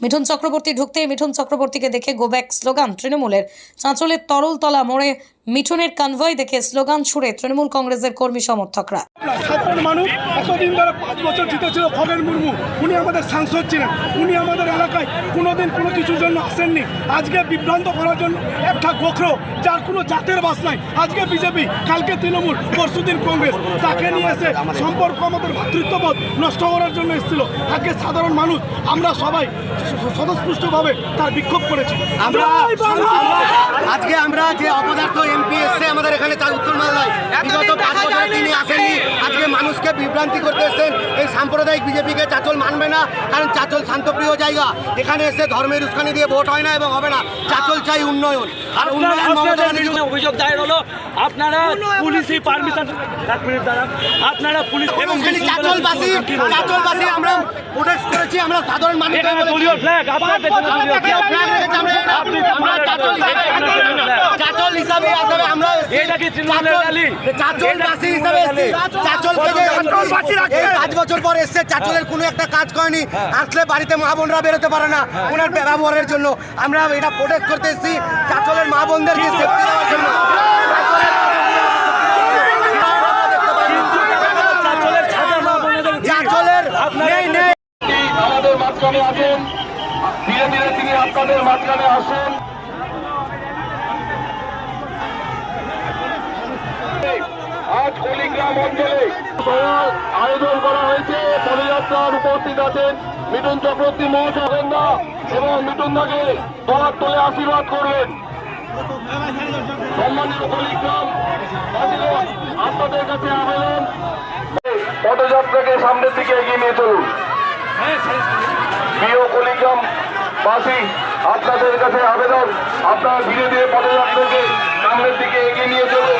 মিঠুন চক্রবর্তী ঢুকতেই মিঠুন চক্রবর্তীকে দেখে গোব্যাক স্লোগান তৃণমূলের চাঁচলের তরলতলা মোড়ে মিঠুনের কনভয় দেখে স্লোগান ছুড়ে তৃণমূল কংগ্রেসের কর্মী সমর্থকরা। সাধারণ মানুষ এতদিন ধরে পাঁচ বছর জিতেছিল খগেন মুর্মু। উনি আমাদের সাংসদ ছিলেন। উনি আমাদের এলাকায় কোনোদিন কোনো কিছুর জন্য আসেননি। আজকে বিভ্রান্ত করার জন্য একটা গোখরো যার কোনো জাতের বাস নাই। আজকে বিজেপি কালকে তৃণমূল পরশুদিন কংগ্রেস। তাকে নিয়ে এসে সম্পর্ক আমাদের ভাতৃত্ববোধ নষ্ট করার জন্য এসেছিল। আজকে সাধারণ মানুষ আমরা সবাই স্বতঃস্ফূর্তভাবে তার বিক্ষোভ করেছি। আমরা আজকে আমরা যে অপদার্থ এমপি এসছে আমাদের এখানে তার উত্তর মালদায় বিগত পাঁচ বছরে তিনি আসেননি আজকে মানুষকে বিভ্রান্তি করতে এসেছেন এই সাম্প্রদায়িক বিজেপিকে চাচল মানবে না কারণ চাচল শান্তপ্রিয় জায়গা। এখানে এসে ধর্মের উস্কানি দিয়ে ভোট হয় না এবং হবে না। চাচল চাই উন্নয়ন। আর উন্নয়ন অভিযোগ দায়ের হলো। আপনারা পুলিশি পারমিশন এক মিনিট দাঁড়ান। আপনারা পুলিশ এবং চাচলবাসী চাচলবাসী আমরা প্রোটেস্ট করেছি আমরা সাধারণ মানুষ দলীয় ফ্ল্যাগ আমরা চাচল চাচল হিসাবে আমরা চাচলবাসী হিসাবে চাচল থেকে এই পাঁচ বছর পর এসছে চাচলের কোনো একটা কাজ করেনি। আসলে বাড়িতে মা বোনরা বেরোতে পারে না ওনার ব্যবহারের জন্য। আমরা এটা প্রোটেক্ট করতে এসেছি চাচলের মা বোনদেরকে সেফটি দেওয়ার জন্য। চাঁচলের ছাদের মা বোনেদের চাচলের নেই নেই। আমাদের মাঝখানে আছেন ধীরে ধীরে তিনি আপনাদের মাঝখানে আসুন। আজ আয়োজন করা হয়েছে। পদযাত্রার উপস্থিত আছেন মিঠুন চক্রবর্তী মহাশয় না এবং মিঠুন দাকে দোয়ার তোলে আশীর্বাদ করবেন। সম্মানিত আপনাদের কাছে আবেদন। পদযাত্রাকে সামনের দিকে এগিয়ে নিয়ে চলুন। প্রিয় কলিগ্রাম বাসী আপনাদের কাছে আবেদন। আপনারা ধীরে ধীরে পদযাত্রাকে সামনের দিকে এগিয়ে নিয়ে চলুন।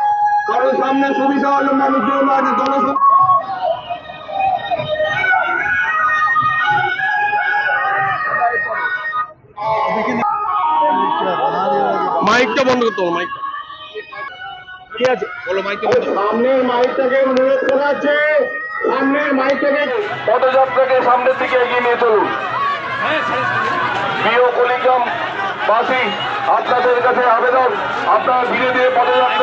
সামনে সুবিধা হলো মানুষজন আছে জনসংখ্যা মাইকটা বন্ধ করতে হবে মাইকটা। ঠিক আছে? বলো মাইকটা সামনের মাইকটাকে অনুরোধ করা হচ্ছে সামনের মাইকটাকে পদযাত্রাকে সামনের দিকে এগিয়ে নিয়ে চলুন। প্রিয় কলিগ্রাম বাসী আপনাদের কাছে আবেদন আপনারা ধীরে ধীরে পদযাত্রাকে